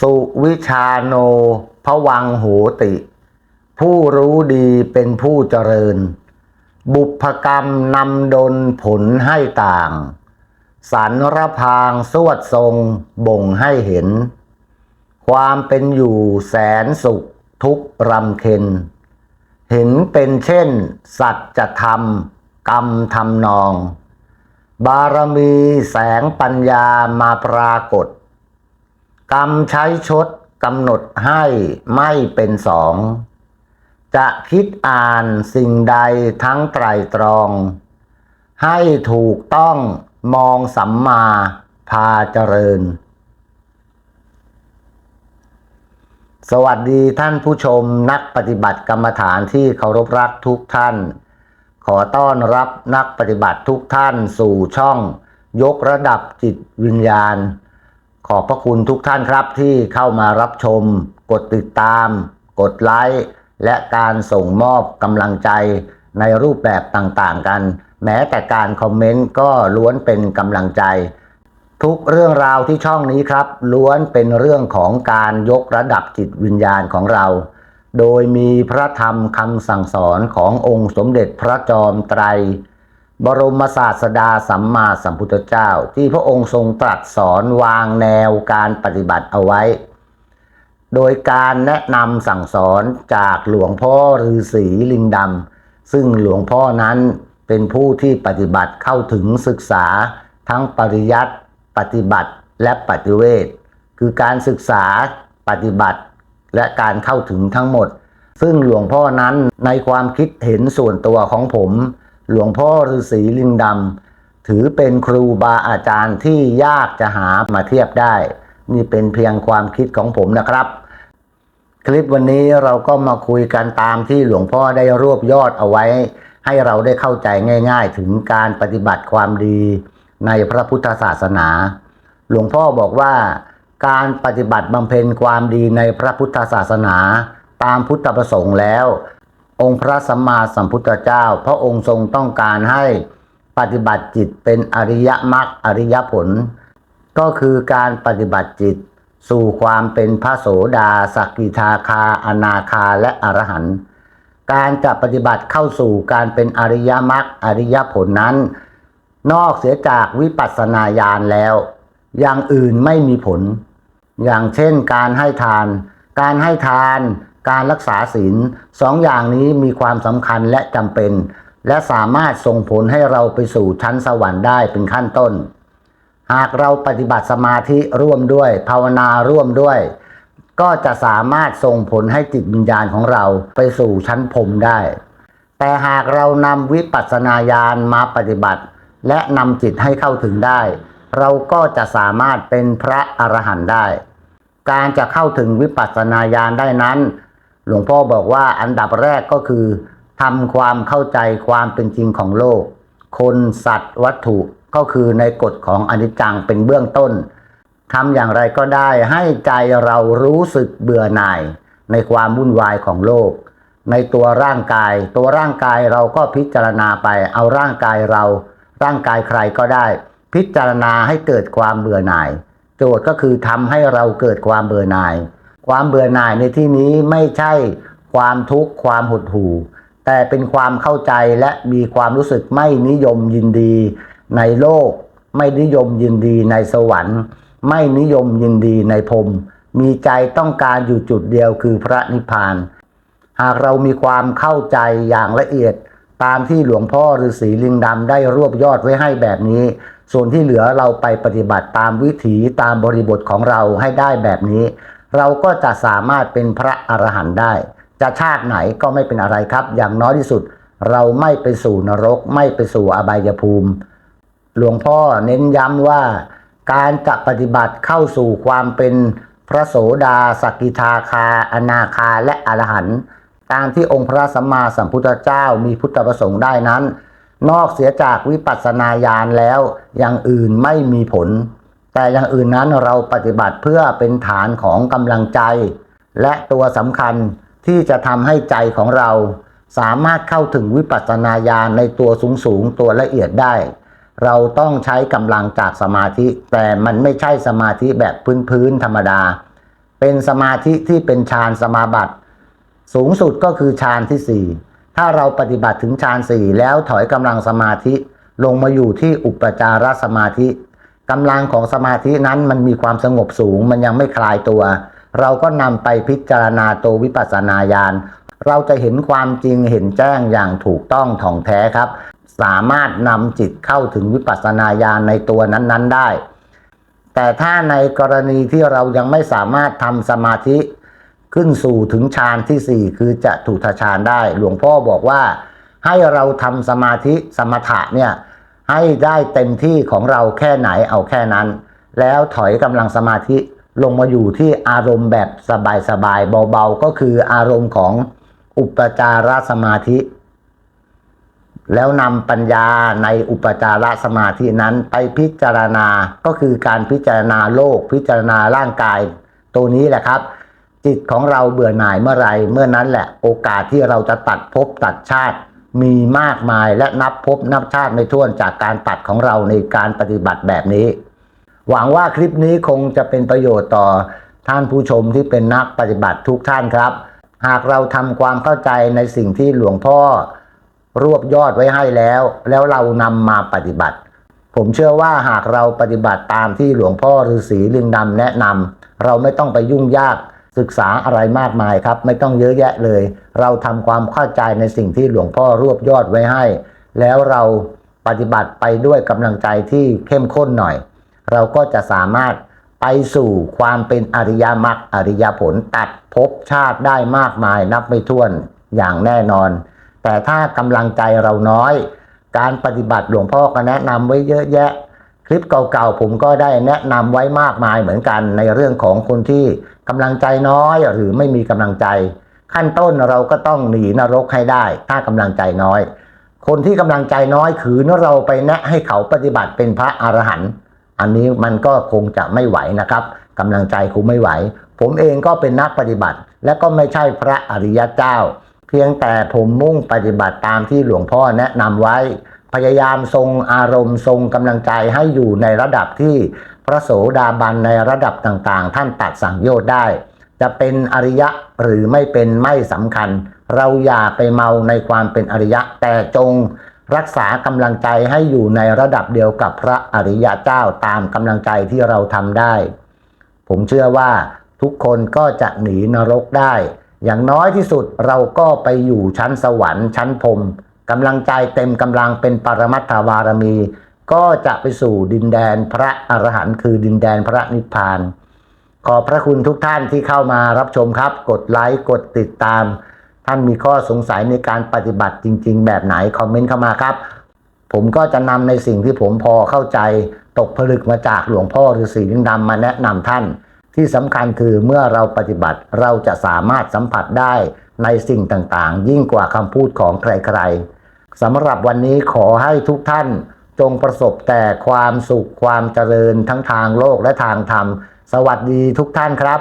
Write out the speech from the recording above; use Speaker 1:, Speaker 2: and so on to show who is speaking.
Speaker 1: สุวิชาโนพวังโหติ ผู้รู้ดีเป็นผู้เจริญ บุพกรรมนำดลผลให้ต่าง สรรรพางสวดทรงบ่งให้เห็น ความเป็นอยู่แสนสุขทุกรำเค็ญเห็นเป็นเช่น สัจธรรม กรรมทำนอง บารมีแสงปัญญามาปรากฏ กรรมใช้ชดกำหนดให้ไม่เป็นสอง จะคิดอ่านสิ่งใดทั้งไตรตรอง ให้ถูกต้องมองสัมมาพาเจริญ สวัสดีท่านผู้ชมนักปฏิบัติกรรมฐานที่เคารพรักทุกท่าน ขอต้อนรับนักปฏิบัติทุกท่านสู่ช่อง ยกระดับจิตวิญญาณ ขอบพระคุณทุกท่านครับที่เข้ามารับชม กดติดตาม กดไลค์ และการส่งมอบกำลังใจในรูปแบบต่างๆกัน แม้แต่การคอมเมนต์ก็ล้วนเป็นกำลังใจ ทุกเรื่องราวที่ช่องนี้ครับ ล้วนเป็นเรื่องของการยกระดับจิตวิญญาณของเรา โดยมีพระธรรมคำสั่งสอนขององค์สมเด็จพระจอมไตร บรมศาสดาสัมมาสัมพุทธเจ้า ที่พระองค์ทรงตรัสสอนวางแนวการปฏิบัติเอาไว้ โดยการแนะนำสั่งสอนจากหลวงพ่อฤาษีลิงดำซึ่งหลวงพ่อนั้นเป็นผู้ที่ปฏิบัติเข้าถึงศึกษาทั้งปริยัติปฏิบัติและปฏิเวทคือการศึกษาปฏิบัติและการเข้าถึงทั้งหมด ซึ่งหลวงพ่อนั้นในความคิดเห็นส่วนตัวของผม หลวงพ่อฤาษีลิงดำถือเป็นครูบาอาจารย์ที่ยากจะหามาเทียบได้ นี่เป็นเพียงความคิดของผมนะครับ คลิปวันนี้เราก็มาคุยกันตามที่หลวงพ่อได้รวบยอดเอาไว้ ให้เราได้เข้าใจง่าย ๆ ถึงการปฏิบัติความดีในพระพุทธศาสนา หลวงพ่อบอกว่าการปฏิบัติบำเพ็ญความดีในพระพุทธศาสนา ตามพุทธประสงค์แล้ว องค์พระสัมมาสัมพุทธเจ้า พระองค์ทรงต้องการให้ปฏิบัติจิตเป็นอริยมรรคอริยผล ก็คือการปฏิบัติจิตสู่ความเป็นพระโสดาสกิทาคา อนาคาและอรหันต์การจะปฏิบัติเข้าสู่การเป็นอริยมรรคอริยผลนั้น นอกเสียจากวิปัสสนาญาณแล้ว อย่างอื่นไม่มีผล อย่างเช่นการให้ทาน การให้ทาน การรักษาศีลสองอย่างนี้มีความสำคัญและจำเป็น และสามารถส่งผลให้เราไปสู่ชั้นสวรรค์ได้เป็นขั้นต้น หากเราปฏิบัติสมาธิร่วมด้วย ภาวนาร่วมด้วย ก็จะสามารถส่งผลให้จิตวิญญาณของเราไปสู่ชั้นพรมได้ แต่หากเรานำวิปัสสนาญาณมาปฏิบัติ และนำจิตให้เข้าถึงได้ เราก็จะสามารถเป็นพระอรหันต์ได้ การจะเข้าถึงวิปัสสนาญาณได้นั้น หลวงพ่อบอกว่าอันดับแรกก็คือทำความเข้าใจความเป็นจริงของโลก คนสัตว์วัตถุก็คือในกฎของอนิจจังเป็นเบื้องต้นทำอย่างไรก็ได้ให้ใจเรารู้สึกเบื่อหน่าย ในความวุ่นวายของโลก ในตัวร่างกาย ตัวร่างกายเราก็พิจารณาไป เอาร่างกายเรา ร่างกายใครก็ได้ พิจารณาให้เกิดความเบื่อหน่าย โจทย์ก็คือทำให้เราเกิดความเบื่อหน่าย ความเบื่อหน่ายในที่นี้ไม่ใช่ความทุกข์ความหดหู่ แต่เป็นความเข้าใจและมีความรู้สึกไม่นิยมยินดีในโลก ไม่นิยมยินดีในสวรรค์ ไม่นิยมยินดีในพรมมีใจต้องการอยู่จุดเดียวคือพระนิพพาน หากเรามีความเข้าใจอย่างละเอียด ตามที่หลวงพ่อฤาษีลิงดำได้รวบยอดไว้ให้แบบนี้ ส่วนที่เหลือเราไปปฏิบัติตามวิถีตามบริบทของเราให้ได้แบบนี้ เราก็จะสามารถเป็นพระอรหันต์ได้ จะชาติไหนก็ไม่เป็นอะไรครับ อย่างน้อยที่สุด เราไม่ไปสู่นรก ไม่ไปสู่อบายภูมิ หลวงพ่อเน้นย้ำว่า การจะปฏิบัติเข้าสู่ความเป็นพระโสดาสกิทาคา อนาคาและอรหันต์ตามที่องค์พระสัมมาสัมพุทธเจ้ามีพุทธประสงค์ได้นั้น นอกเสียจากวิปัสสนาญาณแล้วอย่างอื่นไม่มีผล แต่อย่างอื่นนั้นเราปฏิบัติเพื่อเป็นฐานของกำลังใจ และตัวสำคัญที่จะทำให้ใจของเรา สามารถเข้าถึงวิปัสสนาญาณในตัวสูงสูงๆตัวละเอียดได้ เราต้องใช้กำลังจากสมาธิ แต่มันไม่ใช่สมาธิแบบพื้นๆธรรมดา เป็นสมาธิที่เป็นฌานสมาบัติสูงสุดก็คือฌานที่สี่ถ้าเราปฏิบัติถึงฌานสี่แล้วถอยกำลังสมาธิ ลงมาอยู่ที่อุปจารสมาธิ กำลังของสมาธินั้นมันมีความสงบสูง มันยังไม่คลายตัว เราก็นำไปพิจารณาตัววิปัสสนาญาณเราจะเห็นความจริงเห็นแจ้งอย่างถูกต้องถ่องแท้ครับ สามารถนำจิตเข้าถึงวิปัสสนาญาณในตัวนั้นๆได้ แต่ถ้าในกรณีที่เรายังไม่สามารถทำสมาธิขึ้นสู่ถึงฌานที่ 4 คือจะถูกฌานได้ หลวงพ่อบอกว่าให้เราทำสมาธิสมถะเนี่ย ให้ได้เต็มที่ของเราแค่ไหนเอาแค่นั้น แล้วถอยกำลังสมาธิลงมาอยู่ที่อารมณ์แบบสบายๆเบาๆ ก็คืออารมณ์ของอุปจารสมาธิ แล้วนำปัญญาในอุปจารสมาธินั้นไปพิจารณาก็คือการพิจารณาโลกพิจารณาร่างกาย ตัวนี้แหละครับ จิตของเราเบื่อหน่ายเมื่อไรเมื่อนั้นแหละโอกาสที่เราจะตัดภพตัดชาติ มีมากมายและนับภพนับชาติไม่ถ้วนจากการตัดของเราในการปฏิบัติแบบนี้ หวังว่าคลิปนี้คงจะเป็นประโยชน์ต่อท่านผู้ชมที่เป็นนักปฏิบัติทุกท่านครับ หากเราทำความเข้าใจในสิ่งที่หลวงพ่อ รวบยอดไว้ให้แล้ว แล้วเรานำมาปฏิบัติ ผมเชื่อว่าหากเราปฏิบัติตามที่หลวงพ่อฤาษีลิงดำแนะนำเราไม่ต้องไปยุ่งยาก ศึกษาอะไรมากมายครับ ไม่ต้องเยอะแยะเลย เราทำความเข้าใจในสิ่งที่หลวงพ่อรวบยอดไว้ให้ แล้วเราปฏิบัติไปด้วยกำลังใจที่เข้มข้นหน่อย เราก็จะสามารถไปสู่ความเป็นอริยมรรคอริยผลตัดภพชาติได้มากมายนับไม่ถ้วนอย่างแน่นอน แต่ถ้ากำลังใจเราน้อย การปฏิบัติหลวงพ่อก็แนะนำไว้เยอะแยะ ลิปเก่าๆผมก็ได้แนะนำไว้มากมายเหมือนกันในเรื่องของคนที่กำลังใจน้อยหรือไม่มีกำลังใจ ขั้นต้นเราก็ต้องหนีนรกให้ได้ ถ้ากำลังใจน้อย คนที่กำลังใจน้อยขืนเราไปแนะให้เขาปฏิบัติเป็นพระอรหันต์อันนี้มันก็คงจะไม่ไหวนะครับกำลังใจคงไม่ไหว ผมเองก็เป็นนักปฏิบัติ และก็ไม่ใช่พระอริยเจ้า เพียงแต่ผมมุ่งปฏิบัติตามที่หลวงพ่อแนะนำไว้ พยายามทรงอารมณ์ทรงกำลังใจให้อยู่ในระดับที่พระโสดาบันในระดับต่างๆ ท่านตัดสังโยชน์ได้ จะเป็นอริยะหรือไม่เป็นไม่สำคัญ เราอย่าไปเมาในความเป็นอริยะแต่จงรักษากำลังใจให้อยู่ในระดับเดียวกับพระอริยะเจ้าตามกำลังใจที่เราทำได้ ผมเชื่อว่าทุกคนก็จะหนีนรกได้ อย่างน้อยที่สุดเราก็ไปอยู่ชั้นสวรรค์ชั้นพรม กำลังใจเต็มกำลังเป็นปรมัตถวารมี ก็จะไปสู่ดินแดนพระอรหันต์คือดินแดนพระนิพพาน ขอบพระคุณทุกท่านที่เข้ามารับชมครับ กดไลค์กดติดตาม ท่านมีข้อสงสัยในการปฏิบัติจริง ๆ แบบไหนคอมเมนต์เข้ามาครับ ผมก็จะนำในสิ่งที่ผมพอเข้าใจตกผลึกมาจากหลวงพ่อฤาษีลิงดำมาแนะนำท่านที่สำคัญคือเมื่อเราปฏิบัติเราจะสามารถสัมผัสได้ในสิ่งต่างๆ ยิ่งกว่าคำพูดของใครๆ สำหรับวันนี้ขอให้ทุกท่านจงประสบแต่ความสุขความเจริญทั้งทางโลกและทางธรรม สวัสดีทุกท่านครับ